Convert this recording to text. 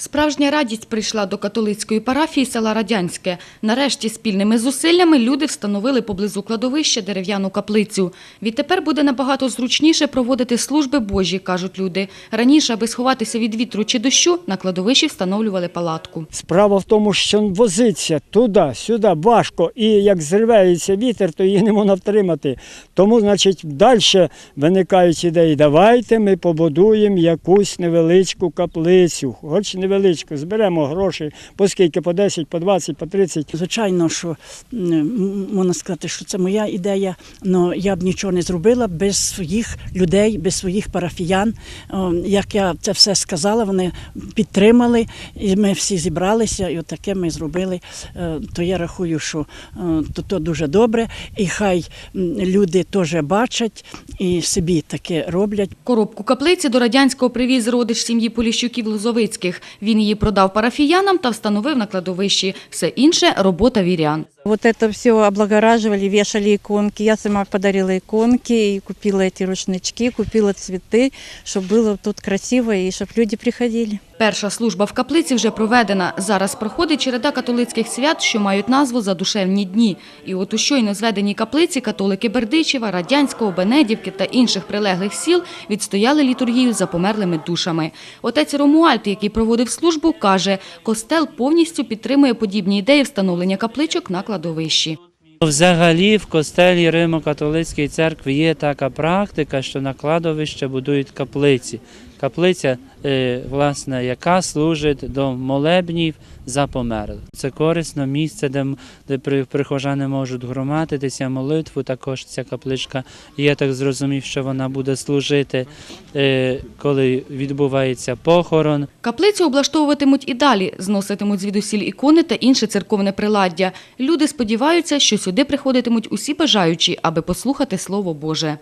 Справжня радість прийшла до католицької парафії села Радянське. Нарешті спільними зусиллями люди встановили поблизу кладовища дерев'яну каплицю. Відтепер буде набагато зручніше проводити служби Божі, кажуть люди. Раніше, аби сховатися від вітру чи дощу, на кладовищі встановлювали палатку. Справа в тому, що возиться туди, сюди важко, і як зривається вітер, то її не можна втримати. Тому, значить, далі виникають ідеї, давайте ми побудуємо якусь невеличку каплицю, хоч невеличку, зберемо гроші, по скільки, по 10, по 20, по 30. Звичайно, що можна сказати, що це моя ідея, але я б нічого не зробила без своїх людей, без своїх парафіян. Як я це все сказала, вони підтримали, і ми всі зібралися, і отаке ми зробили. Е, То я рахую, що е, то, то дуже добре, і хай люди теж бачать і собі таке роблять. Коробку каплиці до радянського привіз родич сім'ї Поліщуків Лозовицьких. Він її продав парафіянам та встановив на кладовищі. Все інше – робота вірян. Вот это все облагораживали, вешали иконки. Я сама подарила иконки и купила эти рушнички, купила цветы, чтобы было тут красиво и чтобы люди приходили. Перша служба в каплиці вже проведена. Зараз проходить череда католицьких свят, що мають назву «Задушевні дні». І от у щойно зведеній каплиці католики Бердичева, Радянського, Бенедівки та інших прилеглих сіл відстояли літургію за померлими душами. Отець Ромуальд, який проводив службу, каже, костел повністю підтримує подібні ідеї встановлення капличок на кладовищі. Взагалі в костелі Римо-католицької церкви є така практика, що на кладовище будують каплиці. Каплиця, е, власне, яка служить до молебнів за померлих. Це корисне місце, де, де при- прихожани можуть громадитися, молитву. Також ця капличка. Я так зрозумів, що вона буде служити, е, коли відбувається похорон. Каплицю облаштовуватимуть і далі, зноситимуть звідусіль ікони та інше церковне приладдя. Люди сподіваються, що сюди приходитимуть усі бажаючі, аби послухати Слово Боже.